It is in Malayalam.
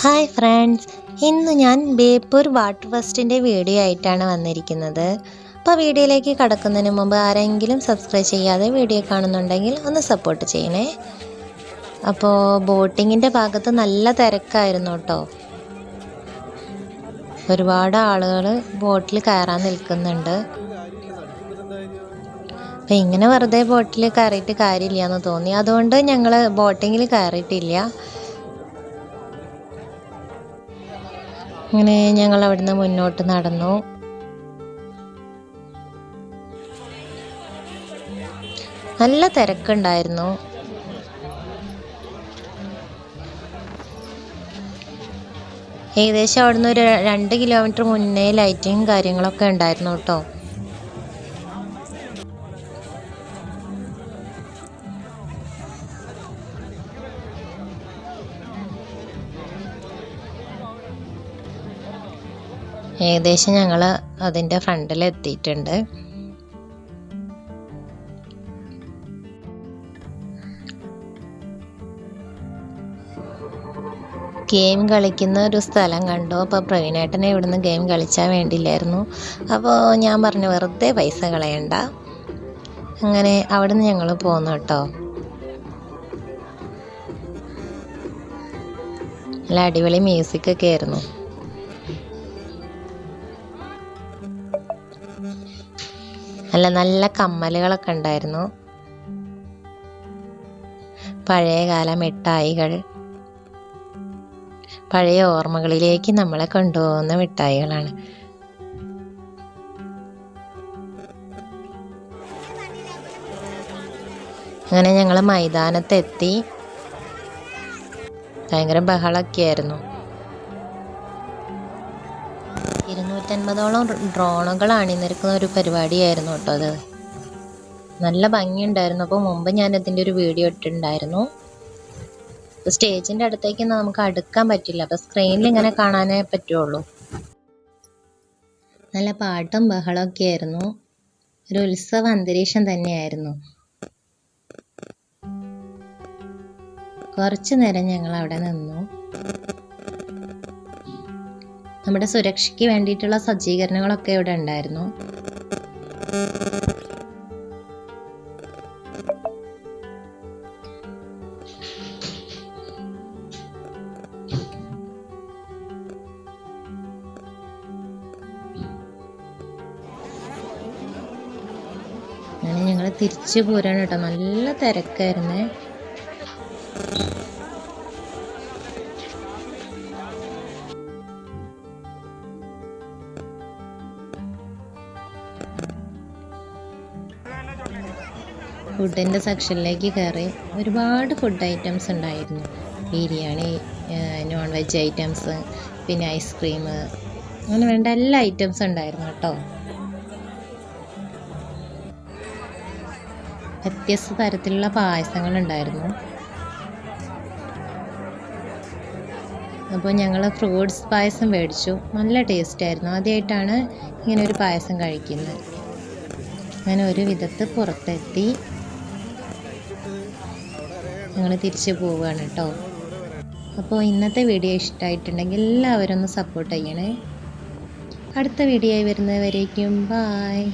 ഹായ് ഫ്രണ്ട്സ് ഇന്ന് ഞാൻ ബേപ്പൂർ വാട്ടർ ഫെസ്റ്റിന്റെ വീഡിയോ ആയിട്ടാണ് വന്നിരിക്കുന്നത്. അപ്പോൾ വീഡിയോയിലേക്ക് കടക്കുന്നതിന് മുമ്പ് ആരെങ്കിലും സബ്സ്ക്രൈബ് ചെയ്യാതെ വീഡിയോ കാണുന്നുണ്ടെങ്കിൽ ഒന്ന് സപ്പോർട്ട് ചെയ്യണേ. അപ്പോൾ ബോട്ടിങ്ങിന്റെ ഭാഗത്ത് നല്ല തിരക്കായിരുന്നു കേട്ടോ. ഒരുപാട് ആളുകൾ ബോട്ടിൽ കയറാൻ നിൽക്കുന്നുണ്ട്. അപ്പം ഇങ്ങനെ വെറുതെ ബോട്ടിൽ കയറിയിട്ട് കാര്യമില്ല എന്ന് തോന്നി. അതുകൊണ്ട് ഞങ്ങൾ ബോട്ടിങ്ങിൽ കയറിയിട്ടില്ല. അങ്ങനെ ഞങ്ങൾ അവിടുന്ന് മുന്നോട്ട് നടന്നു. നല്ല തിരക്കുണ്ടായിരുന്നു. ഏകദേശം അവിടുന്ന് ഒരു രണ്ട് കിലോമീറ്റർ മുന്നേ ലൈറ്റിങ് കാര്യങ്ങളൊക്കെ ഉണ്ടായിരുന്നു കേട്ടോ. ഏകദേശം ഞങ്ങൾ അതിന്റെ ഫ്രണ്ടിൽ എത്തിയിട്ടുണ്ട്. ഗെയിം കളിക്കുന്ന ഒരു സ്ഥലം കണ്ടു. അപ്പോൾ പ്രവീണേട്ടനെ ഇവിടുന്ന് ഗെയിം കളിച്ചാൽ വേണ്ടിയില്ലായിരുന്നു. അപ്പോൾ ഞാൻ പറഞ്ഞു വെറുതെ പൈസ കളയണ്ട. അങ്ങനെ അവിടുന്ന് ഞങ്ങൾ പോന്നു കേട്ടോ. നല്ല അടിപൊളി മ്യൂസിക്കൊക്കെ ആയിരുന്നു. നല്ല നല്ല കമ്മലുകളൊക്കെ ഉണ്ടായിരുന്നു. പഴയകാല മിഠായികൾ. പഴയ ഓർമ്മകളിലേക്ക് നമ്മളെ കൊണ്ടുപോകുന്ന മിഠായികളാണ്. അങ്ങനെ ഞങ്ങൾ മൈതാനത്തെത്തി. ഭയങ്കര ബഹളമൊക്കെ ആയിരുന്നു ഇരുന്നൂറ്റൻപതോളം ഡ്രോണുകൾ അണിനിരക്കുന്ന ഒരു പരിപാടിയായിരുന്നു കേട്ടോ അത്. നല്ല ഭംഗിയുണ്ടായിരുന്നു. അപ്പോൾ മുമ്പ് ഞാൻ ഇതിന്റെ ഒരു വീഡിയോ ഇട്ടിട്ടുണ്ടായിരുന്നു. സ്റ്റേജിന്റെ അടുത്തേക്ക് നമുക്ക് അടുക്കാൻ പറ്റില്ല. അപ്പോൾ സ്ക്രീനിൽ ഇങ്ങനെ കാണാനേ പറ്റുള്ളൂ. നല്ല പാട്ടും ബഹളമൊക്കെ ആയിരുന്നു. ഒരു ഉത്സവ അന്തരീക്ഷം തന്നെയായിരുന്നു. കുറച്ചു നേരം ഞങ്ങൾ അവിടെ നിന്നു. നമ്മുടെ സുരക്ഷയ്ക്ക് വേണ്ടിയിട്ടുള്ള സജ്ജീകരണങ്ങളൊക്കെ ഇവിടെ ഉണ്ടായിരുന്നു. ഞങ്ങൾ തിരിച്ചു പോരാണ് കേട്ടോ. നല്ല തിരക്കായിരുന്നേ. ഫുഡിന്റെ സെക്ഷനിലേക്ക് കയറി ഒരുപാട് ഫുഡ് ഐറ്റംസ് ഉണ്ടായിരുന്നു. ബിരിയാണി നോൺ വെജ് ഐറ്റംസ് പിന്നെ ഐസ്ക്രീം അങ്ങനെ വേണ്ട എല്ലാ ഐറ്റംസും ഉണ്ടായിരുന്നു കേട്ടോ. വ്യത്യസ്ത തരത്തിലുള്ള പായസങ്ങളുണ്ടായിരുന്നു. അപ്പോൾ ഞങ്ങൾ ഫ്രൂട്ട്സ് പായസം മേടിച്ചു. നല്ല ടേസ്റ്റ് ആയിരുന്നു. ആദ്യമായിട്ടാണ് ഇങ്ങനെ ഒരു പായസം കഴിക്കുന്നത്. അങ്ങനെ ഒരു വിധത്ത് പുറത്തെത്തി. ഞങ്ങൾ തിരിച്ചു പോവുകയാണ് കേട്ടോ അപ്പോൾ ഇന്നത്തെ വീഡിയോ ഇഷ്ടമായിട്ടുണ്ടെങ്കിൽ എല്ലാവരും ഒന്ന് സപ്പോർട്ട് ചെയ്യണേ. അടുത്ത വീഡിയോ ആയി വരുന്നവരേക്കും ബായ്